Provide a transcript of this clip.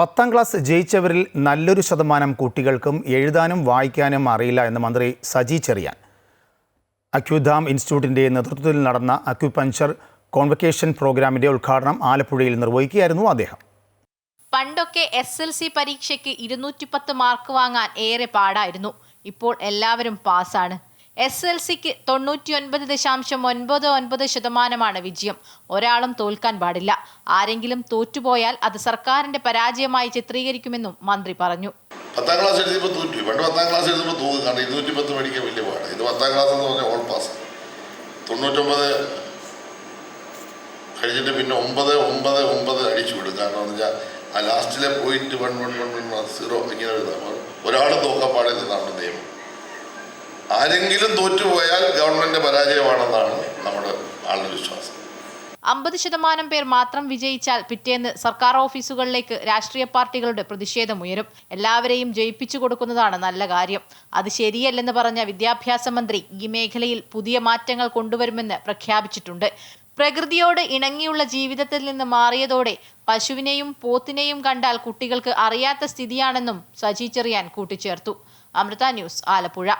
പത്താം ക്ലാസ് ജയിച്ചവരിൽ നല്ലൊരു ശതമാനം കുട്ടികൾക്കും എഴുതാനും വായിക്കാനും അറിയില്ല എന്ന് മന്ത്രി സജി ചെറിയാൻ. അക്യുധാം ഇൻസ്റ്റിറ്റ്യൂട്ടിന്റെ നേതൃത്വത്തിൽ നടന്ന അക്യുപഞ്ചർ കോൺവക്കേഷൻ പ്രോഗ്രാമിന്റെ ഉദ്ഘാടനം ആലപ്പുഴയിൽ നിർവഹിക്കുകയായിരുന്നു അദ്ദേഹം. പണ്ടൊക്കെ എസ് എൽ സി പരീക്ഷയ്ക്ക് ഇരുന്നൂറ്റി പത്ത് മാർക്ക് വാങ്ങാൻ ഏറെ പാടായിരുന്നു. ഇപ്പോൾ എല്ലാവരും പാസ്സാണ്. എസ് എൽ സിക്ക് തൊണ്ണൂറ്റി ഒൻപത് ദശാംശം ഒൻപത് ഒൻപത് ശതമാനമാണ് വിജയം. ഒരാളും തോൽക്കാൻ പാടില്ല. ആരെങ്കിലും തോറ്റുപോയാൽ അത് സർക്കാരിന്റെ പരാജയമായി ചിത്രീകരിക്കുമെന്നും മന്ത്രി പറഞ്ഞു. പത്താം ക്ലാസ് എഴുതിയപ്പോൾ തോറ്റു. പണ്ട് പത്താം ക്ലാസ് എഴുതുമ്പോൾ തൂക്കും. കാരണം ഇരുന്നൂറ്റി പത്ത് പഠിക്കാൻ വലിയ പാട്. ഇത് പത്താം ക്ലാസ് എന്ന് പറഞ്ഞാൽ ഓൾ പാസ് തൊണ്ണൂറ്റൊമ്പത് കഴിഞ്ഞിട്ട് പിന്നെ ഒമ്പത് ഒമ്പത് ഒമ്പത് അടിച്ചു വിടും. കാരണം എന്ന് വെച്ചാൽ ആ ലാസ്റ്റിലെ point one one one one zero ഇങ്ങനെ എഴുതാം ഒരാൾ തോക്കാൻ പാടില്ലെന്നാണ് നിയമം. ആരെങ്കിലും തോറ്റുപോയാൽ ഗവൺമെന്റ് പരാജയമാണെന്നാണ് നമ്മുടെ ആളുടെ വിശ്വാസം. അമ്പത് ശതമാനം പേർ മാത്രം വിജയിച്ചാൽ പിറ്റേന്ന് സർക്കാർ ഓഫീസുകളിലേക്ക് രാഷ്ട്രീയ പാർട്ടികളുടെ പ്രതിഷേധമുയരും എല്ലാവരെയും ജയിപ്പിച്ചു കൊടുക്കുന്നതാണ് നല്ല കാര്യം. അത് ശരിയല്ലെന്ന് പറഞ്ഞ വിദ്യാഭ്യാസ മന്ത്രി ഈ മേഖലയിൽ പുതിയ മാറ്റങ്ങൾ കൊണ്ടുവരുമെന്ന് പ്രഖ്യാപിച്ചിട്ടുണ്ട്. പ്രകൃതിയോട് ഇണങ്ങിയുള്ള ജീവിതത്തിൽ നിന്ന് മാറിയതോടെ പശുവിനെയും പോത്തിനെയും കണ്ടാൽ കുട്ടികൾക്ക് അറിയാത്ത സ്ഥിതിയാണെന്നും സജി ചെറിയാൻ കൂട്ടിച്ചേർത്തു. അമൃത ന്യൂസ് ആലപ്പുഴ.